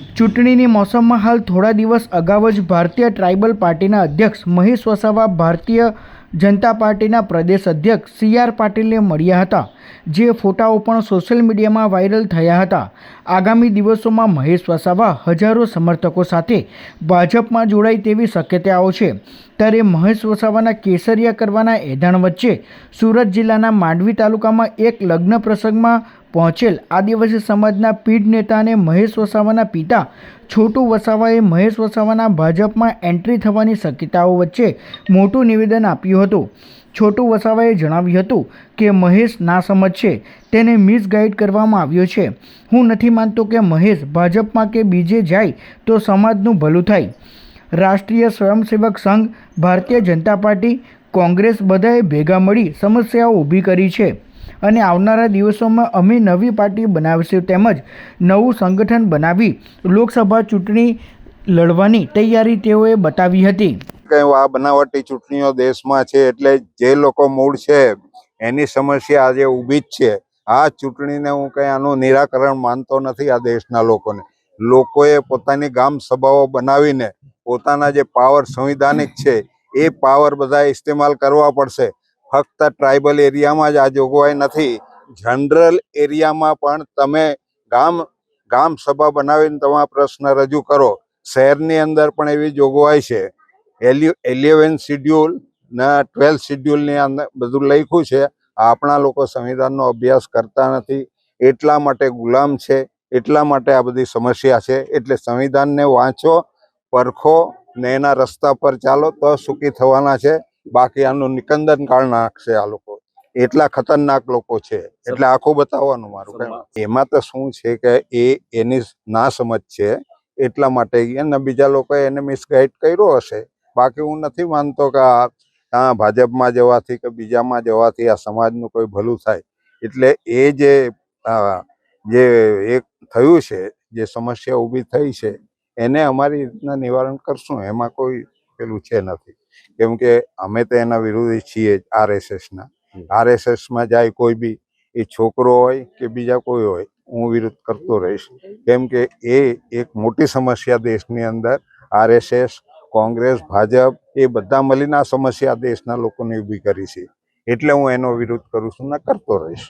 ચૂંટણીની મોસમમાં હાલ થોડા દિવસ અગાઉ જ ભારતીય ટ્રાઇબલ પાર્ટીના અધ્યક્ષ મહેશ વસાવા ભારતીય જનતા પાર્ટીના પ્રદેશ અધ્યક્ષ સી આર પાટીલને મળ્યા હતા. જે ફોટાઓ પણ સોશિયલ મીડિયામાં વાયરલ થયા હતા. આગામી દિવસોમાં મહેશ વસાવા હજારો સમર્થકો સાથે ભાજપમાં જોડાય તેવી શક્યતાઓ છે. ત્યારે મહેશ વસાવાના કેસરિયા કરવાના એધાણ વચ્ચે સુરત જિલ્લાના માંડવી તાલુકામાં એક લગ્ન પ્રસંગમાં પહોંચેલ આદિવાસી સમાજના પીઢ નેતા અને મહેશ વસાવાના પિતા છોટુ વસાવાએ મહેશ વસાવાના ભાજપમાં એન્ટ્રી થવાની શક્યતાઓ વચ્ચે મોટું નિવેદન આપ્યું હતું. છોટુ વસાવાએ જણાવ્યું હતું કે મહેશ નાસમજ છે. તેને મિસગાઈડ કરવામાં આવ્યો છે. હું નથી માનતો કે મહેશ ભાજપમાં કે બીજે જાય તો સમાજનું ભલું થાય. રાષ્ટ્રીય સ્વયંસેવક સંઘ, ભારતીય જનતા પાર્ટી, કોંગ્રેસ બધાએ ભેગા મળી સમસ્યાઓ ઊભી કરી છે. અને આવનારા દિવસોમાં અમે નવી પાર્ટી બનાવીશું તેમજ નવું સંગઠન બનાવી લોકસભા ચૂંટણી લડવાની તૈયારી તેઓએ બતાવી હતી. કે આ બનાવટી ચૂંટણીઓ દેશમાં છે એટલે જે લોકો મૂળ છે, એની સમસ્યા આજે ઊભી જ છે. આ ચૂંટણીને હું કંઈ આનું નિરાકરણ માનતો નથી આ દેશના લોકોને. લોકોએ પોતાની ગામ સભાઓ બનાવીને પોતાના જે પાવર સંવિધાનિક છે, એ પાવર બધા ઇસ્તેમાલ કરવા પડશે. ફક્ત ટ્રાઇબલ એરિયામાં જ આ જોગવાઈ નથી. જનરલ એરિયામાં પણ તમે ગામ ગામ સભા બનાવીને તમારા પ્રશ્ન રજૂ કરો. શહેરની અંદર પણ એવી જોગવાઈ છે. એલિયવેન શિડ્યુલ ને ટ્વેલ્થ શિડ્યુલની અંદર બધું લખ્યું છે. આપણા લોકો સંવિધાનનો અભ્યાસ કરતા નથી. એટલા માટે ગુલામ છે. એટલા માટે આ બધી સમસ્યા છે. એટલે સંવિધાનને વાંચો પરખો ને એના રસ્તા પર ચાલો. તો સુખી થવાના છે. બાકી આનું નિકંદન કાળ નાખશે આ લોકો. એટલા ખતરનાક લોકો છે. એટલે આખું બતાવવાનું મારું એમાં તો શું છે કે એ એની ના સમજ છે. એટલા માટે અને બીજા લોકોએ એને મિસગાઈડ કર્યો હશે. બાકી હું નથી માનતો કે આ ભાજપમાં જવાથી કે બીજામાં જવાથી આ સમાજનું કોઈ ભલું થાય. એટલે એ જે જે એક થયું છે જે સમસ્યા ઊભી થઈ છે એને અમારી રીતના નિવારણ કરશું. એમાં કોઈ પેલું છે નથી. કેમ કે અમે તો એના વિરોધી છીએ જ આરએસએસના. આરએસએસમાં જાય કોઈ બી એ છોકરો હોય કે બીજા કોઈ હોય હું વિરોધ કરતો રહીશ. કેમ કે એ એક મોટી સમસ્યા દેશની અંદર. આરએસએસ કોંગ્રેસ, ભાજપ એ બધા મળીને આ સમસ્યા દેશના લોકોને ઊભી કરી છે. એટલે હું એનો વિરોધ કરું છું ને કરતો રહીશ.